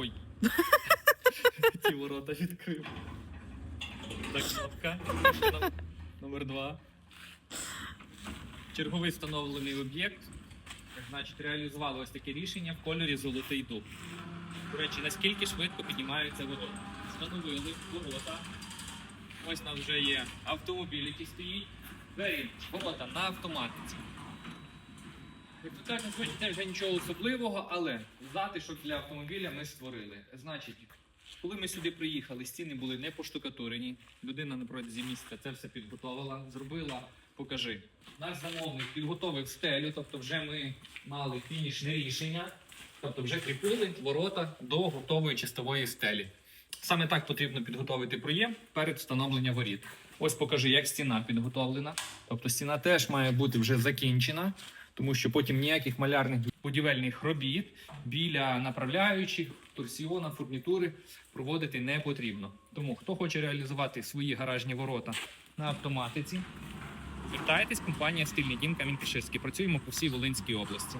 Ой. Ті ворота відкрив. Так, кнопка. Номер два. Черговий встановлений об'єкт. Значить, реалізували ось таке рішення в кольорі золотий дуб. До речі, наскільки швидко піднімаються ворота. Встановили ворота. Ось у нас вже є автомобіль, який стоїть. Двері ворота на автоматиці. Як сьогодні це вже нічого особливого, але затишок для автомобіля ми створили. Значить, коли ми сюди приїхали, стіни були не поштукатурені. Людина на протязі місяця це все підготовила, зробила. Покажи. Наш замовник підготовив стелю, тобто вже ми мали фінішне рішення, тобто вже кріпили ворота до готової чистової стелі. Саме так потрібно підготовити проєм перед встановленням воріт. Ось покажи, як стіна підготовлена. Тобто стіна теж має бути вже закінчена, тому що потім ніяких малярних будівельних робіт біля направляючих, торсіона, фурнітури проводити не потрібно. Тому хто хоче реалізувати свої гаражні ворота на автоматиці, звертайтесь, компанія Стильний дім Камінь Каширський. Працюємо по всій Волинській області.